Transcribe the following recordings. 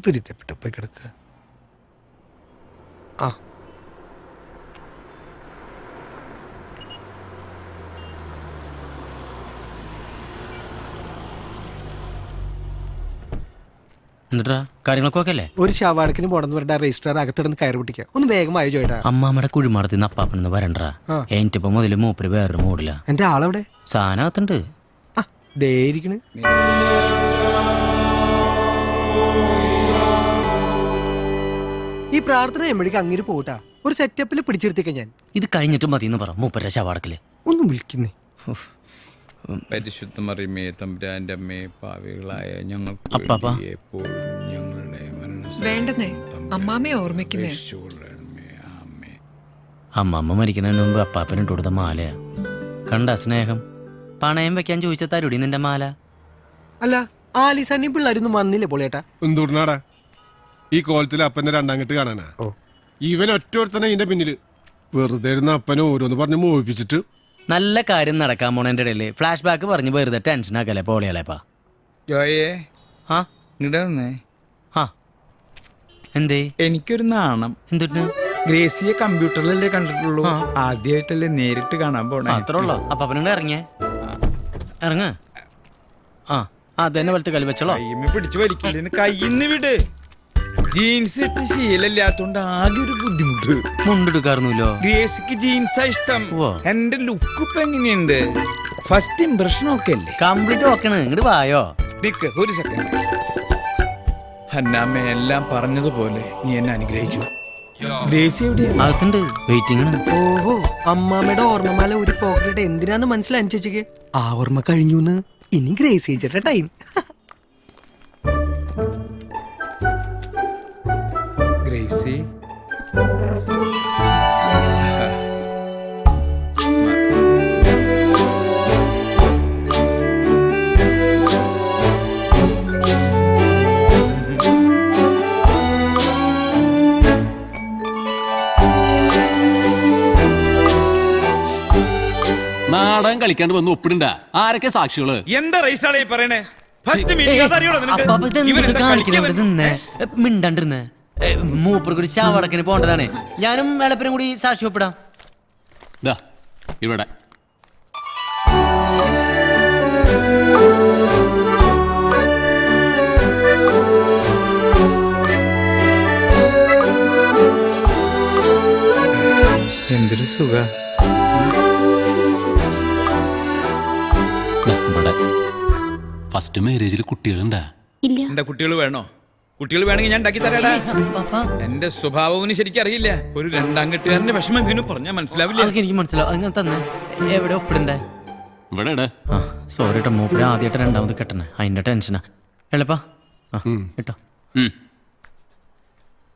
വിരുദ്ധപ്പെട്ട പോയി കിടക്കുക ആ. എന്നിട്ടാ കാര്യങ്ങളൊക്കെ ഒക്കെ അല്ലേ ഒരു ശവാടക്കിന് പോണെന്ന് പറഞ്ഞാൽ രജിസ്റ്റർ അകത്തിടന്ന് കയറി പിടിക്കുക ഒന്ന് വേഗം ആയോ ചോട്ടാ അമ്മാമ്മയുടെ കുഴിമാടത്തിൽ നിന്ന് അപ്പാപ്പനെന്ന് വരണ്ടാ. ആ. എനിട്ടിപ്പോ മുതൽ മൂപ്പര് വേറൊരു മൂടില്ല എന്റെ ആളവിടെ? സാധനകത്തുണ്ട് ആ ദേ ഇരിക്കണ്. പ്രാർത്ഥന എമ്പടിക്ക് അങ്ങനെ പോട്ടാ ഒരു സെറ്റപ്പിൽ പിടിച്ചെടുത്തേക്ക ഞാൻ? ഇത് കഴിഞ്ഞിട്ട് മതി എന്ന് പറ മൂപ്പര ശവാടക്കിൽ. ഒന്നും വിളിക്കുന്നേ. പരിശുദ്ധ മറിമേ തമ്പുരാന്റെ അമ്മേ പാവികളായ ഞങ്ങൾ അപ്പാപ്പാ. ഞങ്ങളുടെ വേണ്ടെന്നേ അമ്മാമ്മയെ ഓർമ്മിക്കുന്നേ. അമ്മമ്മ മരിക്കുന്നതിന് മുമ്പ് അപ്പാപ്പനിട്ട് കൊടുത്ത മാലയാ. കണ്ട സ്നേഹം? പണയം വെക്കാൻ ചോദിച്ച തരുടി നിന്റെ മാല. അല്ല ആലിസണ്ണി പിള്ളേരൊന്നും വന്നില്ലേ പൊളിയേട്ടാ എന്തുകൊണ്ടാടാ? ഈ കോലത്തിൽ അപ്പന്റെ രണ്ടാങ്കെട്ട് കാണാനാ. ഇവൻ ഒറ്റ ഇതിന്റെ പിന്നിൽ. വെറുതെ ഇരുന്ന അപ്പനെ ഓരോന്ന് പറഞ്ഞ് മോഹിപ്പിച്ചിട്ട്. നല്ല കാര്യം നടക്കാൻ പോണേന്റെ ഇടയിൽ. ഫ്ലാഷ് ബാക്ക് പറഞ്ഞ് വെറുതെ ടെൻഷൻ ആക്കല്ലേ പോളിയാളേപ്പാ ജോയേ. ആ? വന്നേ. ആ. എന്തേ? എനിക്കൊരു നാണം. എന്തിട്ട് ഗ്രേസിയെ കമ്പ്യൂട്ടറിലല്ലേ കണ്ടിട്ടുള്ളൂ. ആ. ആദ്യമായിട്ടല്ലേ നേരിട്ട് കാണാൻ പോണേ. അത്രേ ഉള്ളു? അപ്പാപ്പനോട് ഇറങ്ങിയേ? ഇറങ്ങ. ആ. അതന്നെ വലത്ത് കളി വെച്ചോളോ. പിടിച്ചു വലിക്കില്ലെന്ന് കയ്യിന്ന് വിട്. ജീൻസ് ഇട്ട് ശീലമില്ലാത്തോണ്ട് ആകെ ഒരു ബുദ്ധിമുട്ട്. മുണ്ടെടുക്കാറുന്നല്ലോ. ഗ്രേസിക്ക് ജീൻസാ ഇഷ്ടം. ഉവ്വ. എന്റെ ലുക്ക് ഇപ്പൊ എങ്ങനെയുണ്ട്? ഫസ്റ്റ് ഇംപ്രഷൻ ഒക്കെ അല്ലേ? കംപ്ലീറ്റ് ഓക്കെ ഇങ്ങോട്ട് വായോ? നിക്ക് ഒരു സെക്കൻഡ് ഹന്നാമ്മ എല്ലാം പറഞ്ഞതുപോലെ നീ എന്നെ അനുഗ്രഹിക്കും. ഗ്രേസി എവിടെയാ? അകത്തുണ്ട്. വെയിറ്റിംഗ് ആണ്. ഓഹോ അമ്മാമ്മയുടെ ഓർമ്മമാല ഒരു പോക്കറ്റ് എന്തിനാന്ന് മനസ്സിലനുസരിച്ചേക്ക് ആ ഓർമ്മ കഴിഞ്ഞു ഇനി ഗ്രേസ് ചേച്ചിയുടെ ടൈം കളിക്കാണ്ട് വന്ന് ഒപ്പിടണ്ട. ആരൊക്കെ സാക്ഷികൾ? എന്താ റൈസാളെ ഈ പറയണേ? ഫസ്റ്റ് മീറ്റിംഗ് അതറിയോടാ നിനക്ക്? മിണ്ടണ്ടിരുന്നേ. ശവടക്കിന് പോണ്ടതാണ് ഞാനും വേളപ്പിനും കൂടി സാക്ഷി ഒപ്പിടാം. ദാ ഇവിടെ. എന്തൊരു സുഖ? ഫസ്റ്റ് മാരേജിൽ കുട്ടികളുണ്ടാ? ഇല്ല. എന്താ കുട്ടികൾ വേണോ? കുട്ടികൾ വേണമെങ്കിൽ ഞാൻ ഉണ്ടാക്കി തരാടാ. എന്റെ സ്വഭാവവും ശരിക്കും അറിയില്ല. ഒരു രണ്ടാം കെട്ടുകാരന്റെ വിഷമം ഇവന് പറഞ്ഞാൽ മനസ്സിലാവില്ല. അതൊക്കെ എനിക്ക് മനസ്സിലാവും. അങ്ങനെ തന്നെ. എവിടെ ഒപ്പിടണ്ടേ? ഇവിടെ ഇട്. ആ സോറി കേട്ടോ മൂപ്പര് ആദ്യമായിട്ട് രണ്ടാമത് കെട്ടണേ. അതിന്റെ ടെൻഷനാ എളുപ്പാ. ആ കേട്ടോ ഉം.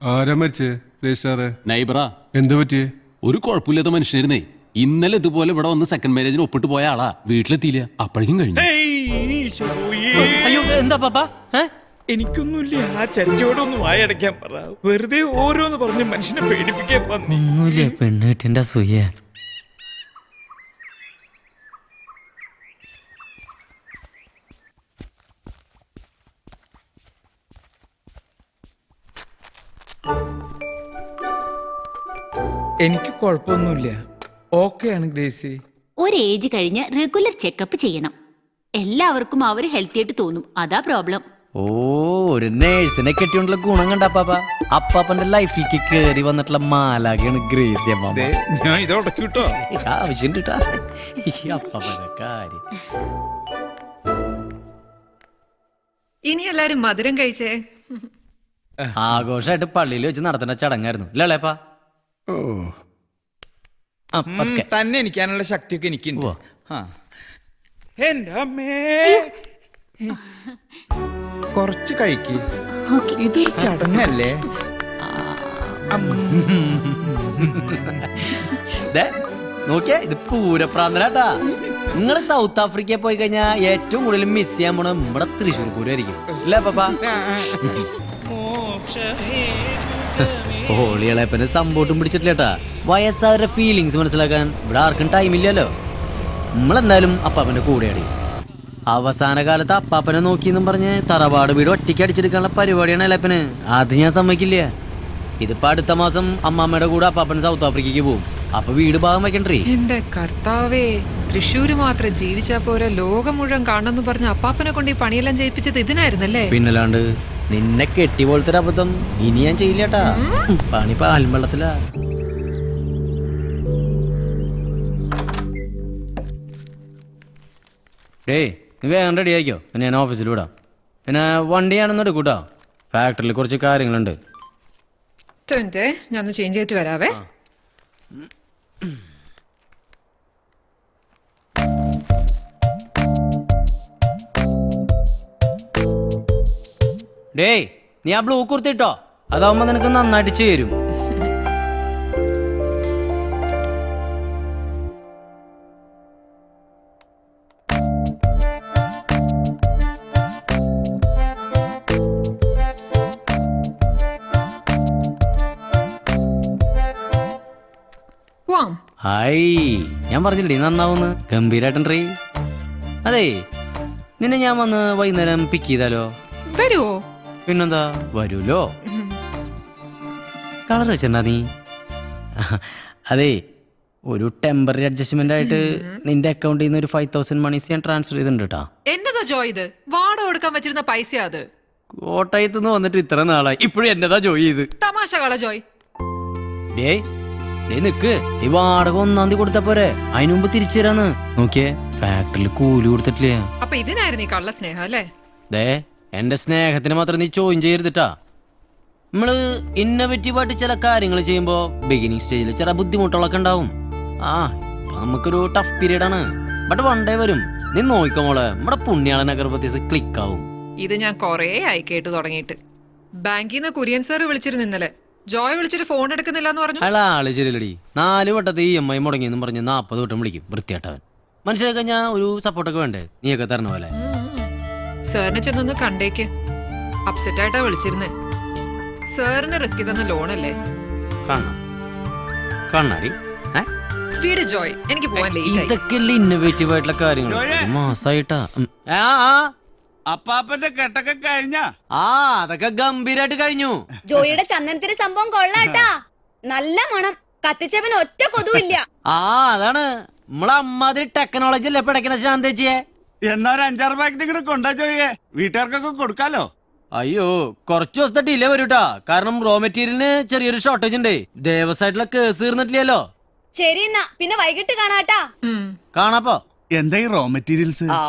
ആരാ മരിച്ചേ രജിസ്ട്രാറെ നൈബറാ. എന്ത് പറ്റിയേ? ഒരു കുഴപ്പമില്ലാത്ത മനുഷ്യനായിരുന്നേ. ഇന്നലെ ഇതുപോലെ ഇവിടെ വന്ന് സെക്കൻഡ് മാരേജിന് ഒപ്പിട്ട് പോയ ആളാ. വീട്ടിലെത്തിയില്ല. അപ്പോഴേക്കും കഴിഞ്ഞു. അയ്യോ എന്താ പാപ്പ? എനിക്കൊന്നുമില്ല. ആ ചറ്റിയോടൊന്ന് വായടയ്ക്കാൻ പറ. വെറുതെ ഓരോന്ന് പറഞ്ഞ് മനുഷ്യനെ പേടിപ്പിക്കാൻ പന്നി ഒന്നുമില്ല പെണ്ണ് കിട്ടിന്റെ അസൂയ എനിക്ക് കുഴപ്പമൊന്നുമില്ല. ഓക്കെയാണ് ഗ്രേസി ഒരു ഏജ് കഴിഞ്ഞ് റെഗുലർ ചെക്കപ്പ് ചെയ്യണം. എല്ലാവർക്കും അവർ ഹെൽത്തി ആയിട്ട് തോന്നും. അതാ പ്രോബ്ലം ഓ ഒരു നേഴ്സിനെ കെട്ടിയോണ്ടുള്ള ഗുണം കണ്ട അപ്പാപ്പ. അപ്പാപ്പന്റെ ലൈഫിലേക്ക് കേറി വന്നിട്ടുള്ള മാലാകയാണ് ഗ്രേസി അമ്മ ദേ, ഞാൻ ഇത് ഉടക്കി വിട്ടോ. ആവശ്യം കിട്ടാ ഈ അപ്പാപ്പന്റെ കാര്യം. ഇനി എല്ലാരും മധുരം കഴിച്ചേ. ആഘോഷമായിട്ട് പള്ളിയിൽ വെച്ച് നടത്തുന്ന ചടങ്ങായിരുന്നു. ഇല്ലേപ്പാ ഓ പതുക്കെ. തന്നെ എനിക്കാനുള്ള ശക്തിയൊക്കെ എനിക്കുണ്ട്. ഉവ്വ. ആ. എന്റെ അമ്മേ. കുറച്ച് കഴിക്ക്. ഇതൊരു ചടങ്ങല്ലേ? ദേ, നോക്കിയേ ഇത് പൂരപ്രാന്തനാട്ടാ. നിങ്ങൾ സൗത്ത് ആഫ്രിക്കയിൽ പോയി കഴിഞ്ഞാൽ ഏറ്റവും കൂടുതൽ മിസ് ചെയ്യാൻ പോണ നമ്മുടെ തൃശ്ശൂർ പൂരമായിരിക്കും അല്ലേ പാപ്പ? ഹോളിയളപ്പനെ സമ്പോട്ടും പിടിച്ചിട്ടില്ലേട്ടാ. വയസ്സാവരുടെ ഫീലിങ്സ് മനസ്സിലാക്കാൻ ഇവിടെ ആർക്കും ടൈമില്ലല്ലോ നമ്മളെന്തായാലും അപ്പാപ്പന്റെ കൂടെയാടി. അവസാന കാലത്ത് അപ്പാപ്പനെ നോക്കിയെന്നും പറഞ്ഞ് തറവാട് വീട് ഒറ്റയ്ക്ക് അടിച്ചെടുക്കാനുള്ള പരിപാടിയാണ് എലപ്പന് അത് ഞാൻ സമ്മതിക്കില്ല. ഇതിപ്പോ അടുത്ത മാസം അമ്മാമ്മയുടെ കൂടെ അപ്പാപ്പൻ സൗത്ത് ആഫ്രിക്കയ്ക്ക് പോകും. അപ്പൊ വീട് ഭാഗം വെക്കണ്ടേ എന്റെ കർത്താവേ തൃശ്ശൂര് മാത്രം ജീവിച്ചാ പോരെ ലോകം മുഴുവൻ കാണണമെന്ന് പറഞ്ഞ അപ്പാപ്പനെ കൊണ്ട് ഈ പണിയെല്ലാം ചെയ്യിപ്പിച്ചത് ഇതിനായിരുന്നല്ലേ? പിന്നല്ലാണ്ട് നിന്നെ കെട്ടി പോലത്തെ ഒരു അബദ്ധം ഇനി ഞാൻ ചെയ്യില്ലട്ടാ. പണി പാൽവെള്ളത്തിലാ ഏയ് നീ വേഗം റെഡി ആയിക്കോ. ഞാൻ ഓഫീസിൽ വിടാം. പിന്നെ വണ്ടിയാണെന്ന് എടുക്കൂട്ടോ. ഫാക്ടറിയിൽ കുറച്ച് കാര്യങ്ങളുണ്ട്. ഞാൻ ഒന്ന് ചേഞ്ച് ചെയ്തിട്ട് വരാവേ. ഡേയ് നീ ആ ബ്ലൂ കുർത്തിട്ടോ അതാവുമ്പോ നിനക്ക് നന്നായിട്ട് ചേരും. ഹായ് ഞാൻ പറഞ്ഞില്ലേ നന്നാവുന്ന്? ഗംഭീരായിട്ടുണ്ട്രീ അതെ നിന്നെ ഞാൻ വന്ന് വൈകുന്നേരം പിക്ക് ചെയ്താലോ? വരുവോ? പിന്നെന്താ? വരൂലോ? കളർ വെച്ചിട്ടുണ്ടാ നീ? അതെ ഒരു ടെമ്പററി അഡ്ജസ്റ്റ്മെന്റ് ആയിട്ട് നിന്റെ അക്കൗണ്ടിൽ നിന്ന് ഒരു ഫൈവ് തൗസൻഡ് മണീസ് ഞാൻ ട്രാൻസ്ഫർ ചെയ്തിട്ടുണ്ട് കേട്ടാ എന്നതാ ജോയ് ഇത്? വാടക കൊടുക്കാൻ വെച്ചിരുന്ന പൈസ അത്? കോട്ടയത്ത് നിന്ന് വന്നിട്ട് ഇത്ര നാളായി. ഇപ്പോഴും എന്നതാ ജോയി ചെയ്ത് തമാശ കള ജോയ്. ഡേ ഡേ നിക്ക്. ഈ വാടക ഒന്നാം തീയതി കൊടുത്താ പോരെ. അതിനു മുമ്പ് തിരിച്ചു തരാന്ന്. നോക്കിയേ ഫാക്ടറിയിൽ കൂലി കൊടുത്തിട്ടില്ല? അപ്പൊ ഇതിനായിരുന്നു ഈ കള്ള സ്നേഹം അല്ലേ? ദേ എന്റെ സ്നേഹത്തിന് മാത്രം നീ ചോദ്യം ചെയ്യരുതിട്ടാ. നമ്മൾ ഇന്നോവേറ്റീവായിട്ട് ചില കാര്യങ്ങൾ ചെയ്യുമ്പോ ബിഗിനിങ് സ്റ്റേജിൽ ചില ബുദ്ധിമുട്ടുകളൊക്കെ ഉണ്ടാവും. ആ നമുക്കൊരു ടഫ് പീരീഡ് ആണ്. ബട്ട് വൺ ഡേ വരും. നീ നോക്കോ മോളെ നമ്മുടെ പുണ്യാളൻ അഗർബത്തീസ് ക്ലിക്ക് ആവും. ഇത് ഞാൻ കൊറേ ആയി കേട്ട് തുടങ്ങിയിട്ട്. ബാങ്കിൽ നിന്ന് കുര്യൻ സാർ വിളിച്ചിരുന്നു ഇന്നലെ. ജോയ് വിളിച്ചിട്ട് ഫോൺ എടുക്കുന്നില്ല എന്ന് പറഞ്ഞു. അയാൾ ആൾ ശരിയല്ലടി. നാല് വട്ടത്തെ ഇ എം ഐ മുടങ്ങിയെന്നും പറഞ്ഞ് നാൽപ്പത് വട്ടം വിളിക്കും വൃത്തിയായിട്ടവൻ. മനുഷ്യരെ കഴിഞ്ഞാൽ ഒരു സപ്പോർട്ടൊക്കെ വേണ്ടേ? നീയൊക്കെ തരണ പോലെ. സാറിനെ ചെന്നൊന്ന് കണ്ടേക്ക്. അപ്സെറ്റ് ആയിട്ടാ വിളിച്ചിരുന്നേ. സാറിന് റിസ്ക് തന്ന ലോണല്ലേ? കാണണം. കണ്ണാടി. ഏ? വീട് ജോയ് എനിക്ക് പോവാൻ ലേറ്റ് ആയി. ഇതൊക്കെയല്ലേ ഇന്നോവേറ്റീവ് ആയിട്ടുള്ള കാര്യങ്ങൾ? മാസായിട്ടാ. അപ്പാപ്പന്റെ കെട്ടൊക്കെ കഴിഞ്ഞ? ആ അതൊക്കെ ഗംഭീരായിട്ട് കഴിഞ്ഞു. ജോയിയുടെ ചന്ദനത്തിന് സംഭവം കൊള്ളാട്ടാ. നല്ല മണം. കത്തിച്ചവൻ ഒറ്റ കൊതുവില്ല. ആ അതാണ്. നമ്മളെ അമ്മാതിരി ടെക്നോളജി അല്ലേ പിടക്കണ ശാന്തേച്ചിയെ? എന്നാ ഒരു അഞ്ചാറ് പാക്കറ്റ് ഇങ്ങോട്ട് കൊണ്ടാ ചോയ്യേ വീട്ടുകാർക്കൊക്കെ കൊടുക്കാലോ? അയ്യോ കുറച്ച് ദിവസത്തെ ഡിലേ വരൂട്ടാ കാരണം റോ മെറ്റീരിയലിന് ചെറിയൊരു ഷോർട്ടേജ് ഉണ്ട് ദേവസായിട്ടുള്ള കേസ് തീർന്നിട്ടില്ലല്ലോ. ശരി എന്നാ പിന്നെ വൈകിട്ട് കാണാട്ടാ. കാണാപ്പോ എന്താ ഈ റോ മെറ്റീരിയൽസ് ആ.